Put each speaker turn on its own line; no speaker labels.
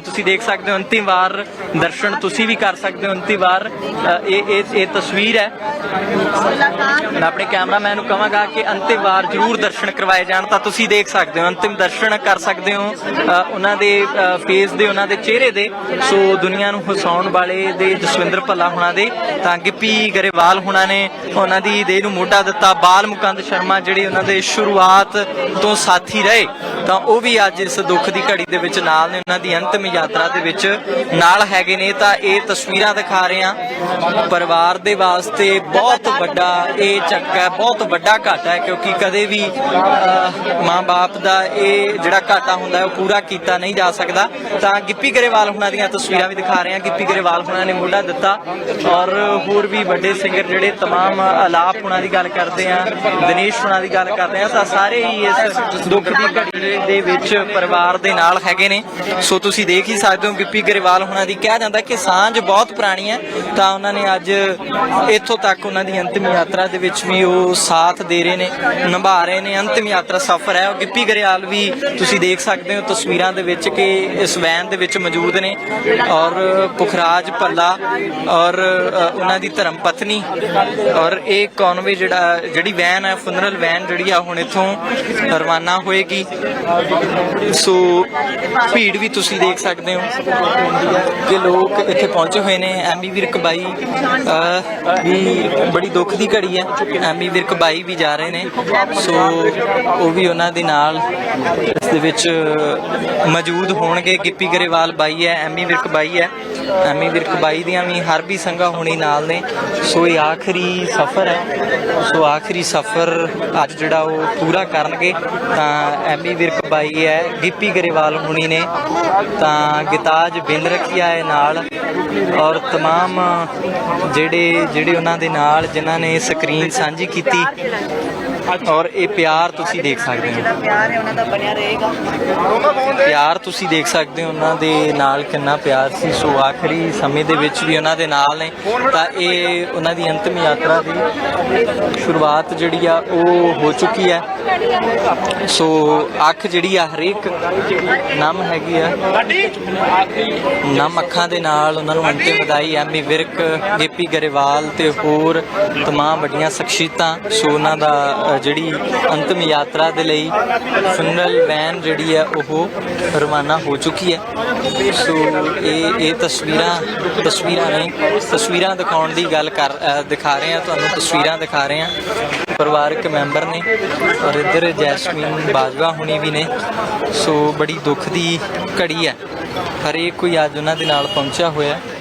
ਤੁਸੀਂ ਦੇਖ ਸਕਦੇ ਹੋ ਅੰਤਿਮ ਵਾਰ ਦਰਸ਼ਨ, ਤੁਸੀਂ ਵੀ ਕਰ ਸਕਦੇ ਹੋ ਅੰਤਿਮ ਵਾਰ। ਇਹ ਇਹ ਇਹ ਤਸਵੀਰ ਹੈ। ਮੈਂ ਆਪਣੇ ਕੈਮਰਾਮੈਨ ਨੂੰ ਕਹਾਂਗਾ ਕਿ ਅੰਤਿਮ ਵਾਰ ਜ਼ਰੂਰ ਦਰਸ਼ਨ ਕਰਵਾਏ ਜਾਣ, ਤਾਂ ਤੁਸੀਂ ਦੇਖ ਸਕਦੇ ਹੋ, ਅੰਤਿਮ ਦਰਸ਼ਨ ਕਰ ਸਕਦੇ ਹੋ ਉਹਨਾਂ ਦੇ ਫੇਸ ਦੇ, ਉਹਨਾਂ ਦੇ ਚਿਹਰੇ ਦੇ। ਸੋ ਦੁਨੀਆ ਨੂੰ ਹਸਾਉਣ ਵਾਲੇ ਦੇ ਜਸਵਿੰਦਰ ਭੱਲਾ ਹੁਣਾਂ ਦੇ, ਤਾਂ ਗਿੱਪੀ ਗਰੇਵਾਲ ਹੁਣਾਂ ਨੇ ਉਹਨਾਂ ਦੀ ਦੇਹ ਨੂੰ ਮੋਢਾ ਦਿੱਤਾ। ਬਾਲ ਮੁਕੰਦ ਸ਼ਰਮਾ ਜਿਹੜੇ ਉਹਨਾਂ ਦੇ ਸ਼ੁਰੂਆਤ ਤੋਂ ਸਾਥੀ ਰਹੇ, ਤਾਂ ਉਹ ਵੀ ਅੱਜ ਇਸ ਦੁੱਖ ਦੀ ਘੜੀ ਦੇ ਵਿੱਚ ਨਾਲ ਨੇ, ਉਹਨਾਂ ਦੀ ਅੰਤਿਮ ਯਾਤਰਾ ਦੇ ਵਿੱਚ ਨਾਲ ਹੈਗੇ ਨੇ ਤਾਂ ਇਹ ਤਸਵੀਰਾਂ ਦਿਖਾ ਰਹੇ ਹਾਂ। ਪਰਿਵਾਰ ਦੇ ਵਾਸਤੇ ਬਹੁਤ ਵੱਡਾ ਇਹ ਚੱਕਾ ਹੈ, ਬਹੁਤ ਵੱਡਾ ਘਾਟਾ ਹੈ ਕਿਉਂਕਿ ਕਦੇ ਵੀ ਮਾਂ-ਬਾਪ ਦਾ ਇਹ ਜਿਹੜਾ ਘਾਟਾ ਹੁੰਦਾ ਹੈ, ਉਹ ਪੂਰਾ ਕੀਤਾ ਨਹੀਂ ਜਾ ਸਕਦਾ। ਤਾਂ ਗਿੱਪੀ ਗਰੇਵਾਲ ਹੁਣਾਂ ਦੀਆਂ ਤਸਵੀਰਾਂ ਵੀ ਦਿਖਾ ਰਹੇ ਹਾਂ। ਗਿੱਪੀ ਗਰੇਵਾਲ ਹੁਣਾਂ ਨੇ ਮੋਢਾ ਦਿੱਤਾ ਔਰ ਹੋਰ ਵੀ ਵੱਡੇ ਸਿੰਗਰ ਜਿਹੜੇ ਤਮਾਮ ਆਲਾਪ ਹੁਣਾਂ ਦੀ ਗੱਲ ਕਰਦੇ ਆ ਦਿਨੇਸ਼ ਹੁਣਾਂ ਦੀ ਗੱਲ ਕਰਦੇ ਆ ਤਾਂ ਸਾਰੇ ਹੀ ਇਸ ਦੁੱਖ ਦੀ ਘੜੀ ਦੇ ਵਿੱਚ ਪਰਿਵਾਰ ਦੇ ਨਾਲ ਹੈਗੇ ਨੇ। ਸੋ ਤੁਸੀਂ ਦੇਖ ਹੀ ਸਕਦੇ ਹੋ ਗਿੱਪੀ ਗਰੇਵਾਲ ਹੁਣਾਂ ਦੀ ਕਿਹਾ ਜਾਂਦਾ ਕਿ ਸਾਂਝ ਬਹੁਤ ਪੁਰਾਣੀ ਹੈ, ਤਾਂ ਉਹਨਾਂ ਨੇ ਅੱਜ ਇੱਥੋਂ ਤੱਕ ਉਹਨਾਂ ਦੀ ਅੰਤਿਮ ਯਾਤਰਾ ਦੇ ਵਿੱਚ ਵੀ ਉਹ ਸਾਥ ਦੇ ਰਹੇ ਨੇ, ਨਿਭਾ ਰਹੇ ਨੇ, ਅੰਤਿਮ ਯਾਤਰਾ ਸਫ਼ਰ ਹੈ। ਉਹ ਗਿੱਪੀ ਗਰੇਵਾਲ ਵੀ ਤੁਸੀਂ ਦੇਖ ਸਕਦੇ ਹੋ ਤਸਵੀਰਾਂ ਦੇ ਵਿੱਚ ਕਿ ਇਸ ਵੈਨ ਦੇ ਵਿੱਚ ਮੌਜੂਦ ਨੇ ਔਰ ਪੁਖਰਾਜ ਭੱਲਾ ਔਰ ਉਹਨਾਂ ਦੀ ਧਰਮ ਪਤਨੀ ਔਰ ਇਹ ਕਨਵੇ ਜਿਹੜਾ, ਜਿਹੜੀ ਵੈਨ ਹੈ ਫੁਨਰਲ ਵੈਨ ਜਿਹੜੀ ਆ ਹੁਣ ਇੱਥੋਂ ਰਵਾਨਾ ਹੋਏਗੀ। ਸੋ ਭੀੜ ਵੀ ਤੁਸੀਂ ਦੇਖ ਸਕਦੇ ਹੋ ਕਿ ਲੋਕ ਇੱਥੇ ਪਹੁੰਚੇ ਹੋਏ ਨੇ। ਐਮੀ ਵਿਰਕ ਬਾਈ ਵੀ ਬੜੀ ਦੁੱਖ ਦੀ ਘੜੀ ਹੈ। ਐਮੀ ਵਿਰਕ ਬਾਈ ਵੀ ਜਾ ਰਹੇ ਨੇ। ਸੋ ਉਹ ਵੀ ਉਹਨਾਂ ਦੇ ਨਾਲ ਇਸ ਦੇ ਵਿੱਚ ਮੌਜੂਦ ਹੋਣਗੇ। ਗਿੱਪੀ ਗਰੇਵਾਲ ਬਾਈ ਹੈ ਐਮੀ ਵਿਰਕ ਬਾਈ ਹੈ। ਐਮੀ ਵਿਰਕ ਬਾਈ ਦੀਆਂ ਵੀ ਹਰ ਵੀ ਸੰਗਾ ਹੋਣੀ ਨਾਲ ਨੇ। ਸੋ ਇਹ ਆਖਰੀ ਸਫ਼ਰ ਹੈ। ਸੋ ਆਖਰੀ ਸਫ਼ਰ ਅੱਜ ਜਿਹੜਾ ਉਹ ਪੂਰਾ ਕਰਨਗੇ। ਤਾਂ ਐਮੀ ਵਿਰਕ ਬਾਈ ਹੈ, ਗਿੱਪੀ ਗਰੇਵਾਲ ਹੁਣੀ ਨੇ। ਤਾਂ ਗਿਤਾਜ ਬਿੰਦ ਰੱਖਿਆ ਹੈ ਨਾਲ ਔਰ तमाम ਜਿਹੜੇ ਜਿਹੜੇ ਉਹਨਾਂ ਦੇ ਨਾਲ ਜਿਨ੍ਹਾਂ ਨੇ ਸਕਰੀਨ ਸਾਂਝੀ ਕੀਤੀ ਔਰ ਇਹ ਪਿਆਰ ਤੁਸੀਂ ਦੇਖ ਸਕਦੇ ਹੋ?
ਪਿਆਰ ਹੈ ਉਹਨਾਂ ਦਾ ਬਣਿਆ ਰਹੇਗਾ।
ਪਿਆਰ ਤੁਸੀਂ ਦੇਖ ਸਕਦੇ ਹੋ ਉਹਨਾਂ ਦੇ ਨਾਲ ਕਿੰਨਾ ਪਿਆਰ ਸੀ। ਸੋ ਆਖਰੀ ਸਮੇਂ ਦੇ ਵਿੱਚ ਵੀ ਉਹਨਾਂ ਦੇ ਨਾਲ ਨੇ। ਤਾਂ ਇਹ ਉਹਨਾਂ ਦੀ ਅੰਤਿਮ ਯਾਤਰਾ ਦੀ ਸ਼ੁਰੂਆਤ ਜਿਹੜੀ ਆ ਉਹ ਹੋ ਚੁੱਕੀ ਹੈ। ਸੋ ਅੱਖ ਜਿਹੜੀ ਆ ਹਰੇਕ ਨਮ ਹੈਗੀ ਆ। ਨਮ ਅੱਖਾਂ ਦੇ ਨਾਲ ਉਹਨਾਂ ਨੂੰ ਅੰਤਿਮ ਵਧਾਈ ਐਮੀ ਵਿਰਕ ਗੇਪੀ ਗਰੇਵਾਲ ਤੇ ਹੋਰ ਤਮਾਮ ਵੱਡੀਆਂ ਸ਼ਖਸੀਅਤਾਂ। ਸੋ ਉਹਨਾਂ ਦਾ ਜਿਹੜੀ ਅੰਤਮ ਯਾਤਰਾ ਦੇ ਲਈ ਫਨਲ ਵੈਨ ਜਿਹੜੀ ਹੈ, ਉਹ ਰਵਾਨਾ ਹੋ ਚੁੱਕੀ ਹੈ। ਸੋ ਇਹ ਇਹ ਤਸਵੀਰਾਂ ਤਸਵੀਰਾਂ ਨੇ ਤਸਵੀਰਾਂ ਦਿਖਾਉਣ ਦੀ ਗੱਲ ਕਰ ਦਿਖਾ ਰਹੇ ਹਾਂ, ਤੁਹਾਨੂੰ ਤਸਵੀਰਾਂ ਦਿਖਾ ਰਹੇ ਹਾਂ। ਪਰਿਵਾਰਕ ਮੈਂਬਰ ਨੇ ਔਰ ਇੱਧਰ ਜੈਸਮੀਨ ਬਾਜਵਾ ਹੁਣੀ ਵੀ ਨੇ। ਸੋ ਬੜੀ ਦੁੱਖ ਦੀ ਘੜੀ ਹੈ। ਹਰੇਕ ਕੋਈ ਅੱਜ ਉਹਨਾਂ ਦੇ ਨਾਲ ਪਹੁੰਚਿਆ ਹੋਇਆ